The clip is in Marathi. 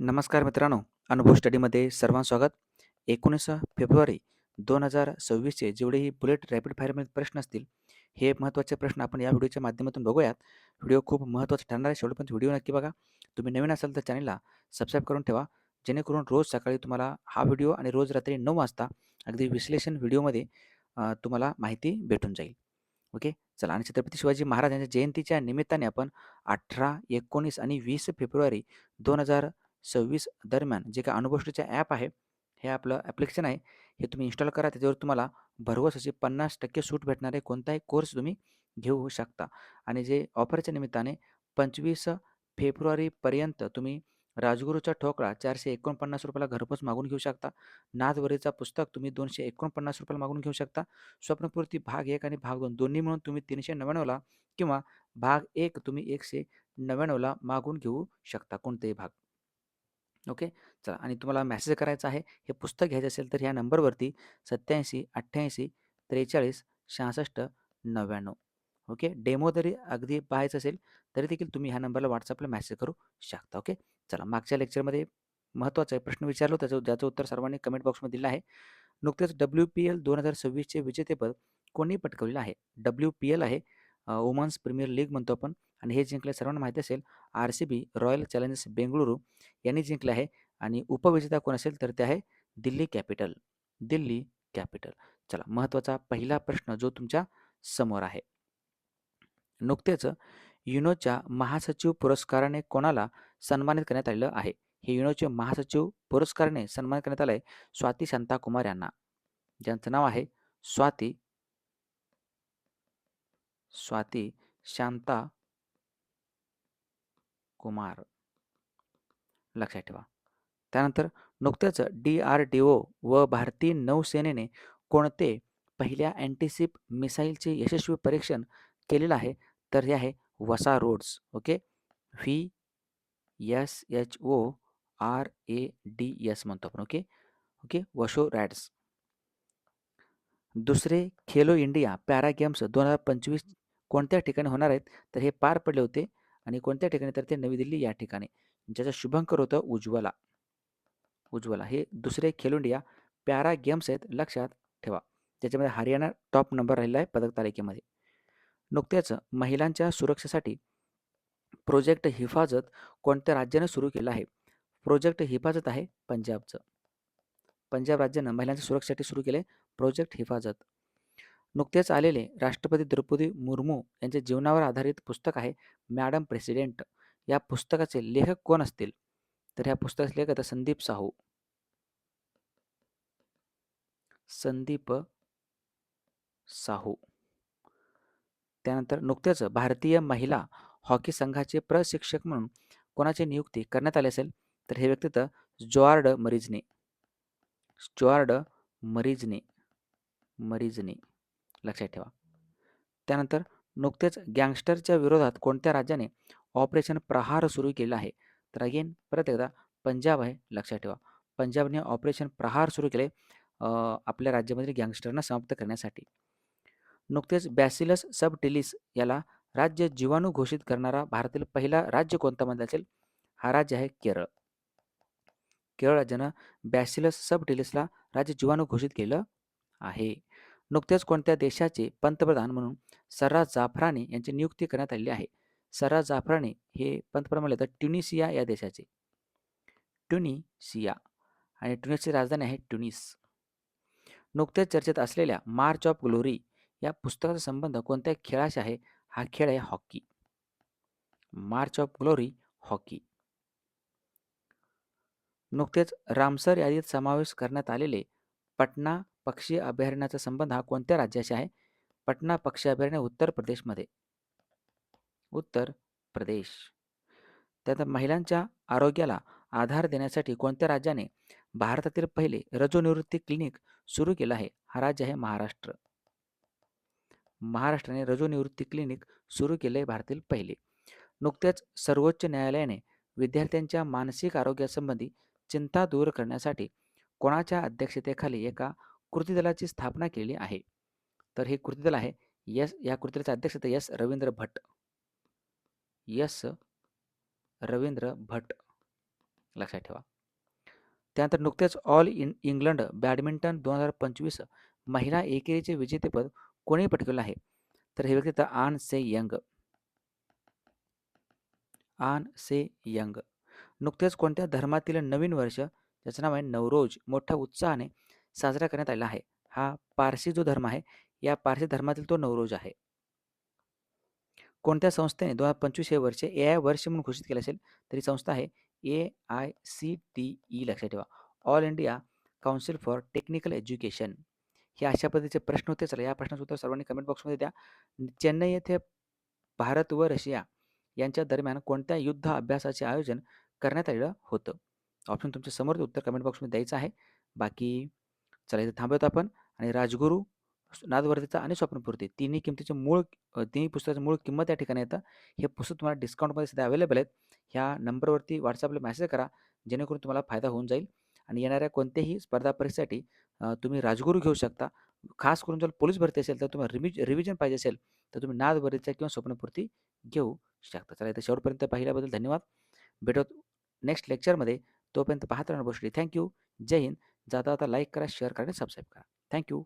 नमस्कार मित्रांनो अनुभव स्टडीमध्ये सर्वांचं स्वागत. एकोणीस फेब्रुवारी दोन हजार सव्वीसचे जेवढेही बुलेट रॅपिड फायरमध्ये प्रश्न असतील हे महत्त्वाचे प्रश्न आपण या व्हिडिओच्या माध्यमातून बघूयात. व्हिडिओ खूप महत्त्वाचा ठरणार आहे शेवटपर्यंत व्हिडिओ नक्की बघा. तुम्ही नवीन असाल तर चॅनलला सबस्क्राईब करून ठेवा जेणेकरून रोज सकाळी तुम्हाला हा व्हिडिओ आणि रोज रात्री नऊ वाजता अगदी विश्लेषण व्हिडिओमध्ये तुम्हाला माहिती भेटून जाईल. ओके? चला आणि छत्रपती शिवाजी महाराज यांच्या जयंतीच्या निमित्ताने आपण अठरा एकोणीस आणि वीस फेब्रुवारी दोन हजार सव्वीस दरम्यान जे काय अनुभवष्टीचे ॲप आहे हे आपलं ॲप्लिकेशन आहे हे तुम्ही इन्स्टॉल करा. त्याच्यावर तुम्हाला भरघोस अशी पन्नास टक्के सूट भेटणारे कोणताही कोर्स तुम्ही घेऊ शकता. आणि जे ऑफरच्या निमित्ताने पंचवीस फेब्रुवारीपर्यंत तुम्ही राजगुरूचा ठोकळा चारशे एकोणपन्नास रुपयाला घरपोच मागून घेऊ शकता. नाथवरीचा पुस्तक तुम्ही दोनशे एकोणपन्नास रुपयाला मागून घेऊ शकता. स्वप्नपूर्ती भाग एक आणि भाग दोन दोन्ही मिळून तुम्ही तीनशे नव्याण्णवला किंवा भाग एक तुम्ही एकशे नव्याण्णवला मागून घेऊ शकता कोणतेही भाग. ओके? चला आणि तुम्हाला मेसेज करायचा आहे. हे पुस्तक घ्यायचं असेल तर ह्या नंबरवरती सत्याऐंशी अठ्ठ्याऐंशी त्रेचाळीस शहासष्ट नव्याण्णव. ओके? डेमो जरी अगदी पाहायचं असेल तरी देखील तुम्ही ह्या नंबरला व्हॉट्सअपला मेसेज करू शकता. ओके? चला मागच्या लेक्चरमध्ये महत्त्वाचा आहे प्रश्न विचारलो त्याचं ज्याचं उत्तर सर्वांनी कमेंट बॉक्समध्ये दिलं आहे. नुकतेच डब्ल्यू पी एल दोन हजार सव्वीसचे विजेतेपद कोणी पटकवलेलं आहे? डब्ल्यू पी एल आहे वुमन्स प्रीमियर लीग म्हणतो आपण आणि हे जिंकले सर्वांना माहिती असेल R C B royal challengers Bengaluru यांनी जिंकले आहे आणि उपविजेता कोण असेल तर ते आहे दिल्ली कॅपिटल दिल्ली कॅपिटल. चला महत्त्वाचा पहिला प्रश्न जो तुमच्यासमोर आहे. नुकतेच युनोच्या महासचिव पुरस्काराने कोणाला सन्मानित करण्यात आलेलं आहे? हे युनोचे महासचिव पुरस्काराने सन्मानित करण्यात आलं आहे स्वाती शांताकुमार यांना. ज्यांचं नाव आहे स्वाती स्वाती शांता कुमार. लक्षात ठेवा. त्यानंतर नुकत्याच डी आर डी ओ व भारतीय नौसेनेने कोणते पहिल्या अँटीसिप मिसाईलचे यशस्वी परीक्षण केलेलं आहे तर हे आहे VSHORADS okay? V S H O R A D S म्हणतो आपण ओके? ओके? वशो रॅड्स. दुसरे खेलो इंडिया पॅरा गेम्स दोन हजार पंचवीस कोणत्या ठिकाणी होणार आहेत तर हे पार पडले होते आणि कोणत्या ठिकाणी तर ते नवी दिल्ली या ठिकाणी. ज्याचं शुभंकर होतं उज्ज्वला. उज्ज्वला. हे दुसरे खेलो इंडिया पॅरा गेम्स आहेत लक्षात ठेवा. त्याच्यामध्ये हरियाणा टॉप नंबर राहिला आहे पदक तालिकेमध्ये नुकत्याच महिलांच्या सुरक्षेसाठी प्रोजेक्ट हिफाजत कोणत्या राज्यानं सुरू केलं आहे? प्रोजेक्ट हिफाजत आहे पंजाबचं. पंजाब राज्यानं महिलांच्या सुरक्षेसाठी सुरू केले प्रोजेक्ट हिफाजत. नुकतेच आलेले राष्ट्रपती द्रौपदी मुर्मू यांच्या जीवनावर आधारित पुस्तक आहे मॅडम प्रेसिडेंट. या पुस्तकाचे लेखक कोण असतील? तर ह्या पुस्तकाचे लेखक आता संदीप साहू. संदीप साहू. त्यानंतर नुकतेच भारतीय महिला हॉकी संघाचे प्रशिक्षक म्हणून कोणाची नियुक्ती करण्यात आली असेल? तर हे व्यक्ती तर जॉर्ड मरिजने. जॉर्ड मरिजने. मरिजने. लक्षात ठेवा. त्यानंतर नुकतेच गँगस्टरच्या विरोधात कोणत्या राज्याने ऑपरेशन प्रहार सुरू केला आहे? तर अगेन परत एकदा पंजाब आहे लक्षात ठेवा. पंजाबने ऑपरेशन प्रहार सुरू केले आपल्या राज्यामधील गँगस्टरना समाप्त करण्यासाठी. नुकतेच बॅसिलस सबटिलिस याला राज्य जीवाणू घोषित करणारा भारतातील पहिला राज्य कोणता म्हणता असेल हा राज्य आहे केरळ. केरळ राज्यानं बॅसिलस सबटिलिसला राज्य जीवाणू घोषित केलं आहे. नुकतेच कोणत्या देशाचे पंतप्रधान म्हणून सर्राज जाफरानी यांची नियुक्ती करण्यात आलेली आहे. सर्राज जाफरानी हे पंतप्रधान म्हणले तर ट्युनिसिया या देशाचे. ट्युनिसिया आणि ट्युनिसची राजधानी आहे ट्युनिस. नुकतेच चर्चेत असलेल्या मार्च ऑफ ग्लोरी या पुस्तकाचा संबंध कोणत्या खेळाशी आहे? हा खेळ आहे hockey. March of glory hockey. नुकतेच रामसर यादीत समावेश करण्यात आलेले पटना पक्षी अभयारण्याचा संबंध हा कोणत्या राज्याशी आहे? पटना पक्षी अभयारण्य उत्तर प्रदेशमध्ये. उत्तर प्रदेश. त्यात महिलांच्या आरोग्याला आधार देण्यासाठी कोणत्या राज्याने भारतातील पहिले रजोनिवृत्ती क्लिनिक सुरू केलं आहे? हा राज्य आहे महाराष्ट्र. महाराष्ट्राने रजोनिवृत्ती क्लिनिक सुरू केले आहे भारतातील पहिले. नुकत्याच सर्वोच्च न्यायालयाने विद्यार्थ्यांच्या मानसिक आरोग्यासंबंधी चिंता दूर करण्यासाठी कोणाच्या अध्यक्षतेखाली एका कृतीदलाची स्थापना केली आहे. तर हे कृतीदल आहे. यस या कृतीदलाचे अध्यक्ष यस रवींद्र भट यस रवींद्र भट लक्षात ठेवा. त्यानंतर नुकतेच ऑल इन इंग्लंड बॅडमिंटन दोन हजार पंचवीस महिला एकेरीचे विजेतेपद कोणी पटकवलं आहे तर हे व्यक्ती तर आन से यंग. आन से यंग. नुकतेच कोणत्या धर्मातील नवीन वर्ष ज्याचं नाव आहे नवरोज मोठ्या उत्साहाने साजरा करण्यात आलेला आहे. हा पारसी जो धर्म आहे या पारसी धर्मातील तो नवरोज आहे. कोणत्या संस्थेने दोन हजार पंचवीस हे वर्ष ए आय वर्ष म्हणून घोषित केले असेल तर ही संस्था आहे A I C T E लक्षात ठेवा. All India council for technical education. हे अशा पद्धतीचे प्रश्न होते. चला या प्रश्नाचं उत्तर सर्वांनी कमेंट बॉक्समध्ये द्या. चेन्नई येथे भारत व रशिया यांच्या दरम्यान कोणत्या युद्ध अभ्यासाचे आयोजन करण्यात आलेलं होतं? ऑप्शन तुमच्यासमोर उत्तर कमेंट बॉक्समध्ये द्यायचं आहे. बाकी चला इथे थांबवतो आपण. आणि राजगुरू नादवर्तीचा आणि स्वप्नपूर्ती तिन्ही किमतीचे मूळ तिन्ही पुस्तकाचं मूळ किंमत या ठिकाणी येतं. हे पुस्तक तुम्हाला डिस्काउंटमध्ये सध्या अवेलेबल आहेत. ह्या नंबरवरती व्हॉट्सअपला मेसेज करा. जेणेकरून तुम्हाला फायदा होऊन जाईल. आणि येणाऱ्या कोणत्याही स्पर्धा परीक्षेसाठी तुम्ही राजगुरू घेऊ शकता. खास करून जर पोलीस भरती असेल तर तुम्हाला रिव्हिज रिव्हिजन पाहिजे असेल तर तुम्ही नादवर्तीचा किंवा स्वप्नपूर्ती घेऊ शकता. चला इथे शेवटपर्यंत पाहिल्याबद्दल धन्यवाद. भेटत नेक्स्ट लेक्चरमध्ये तोपर्यंत पाहत राहणार गोष्टी थँक्यू जय हिंद. जाता आता लाईक करा शेअर करा आणि सबस्क्राईब करा थँक्यू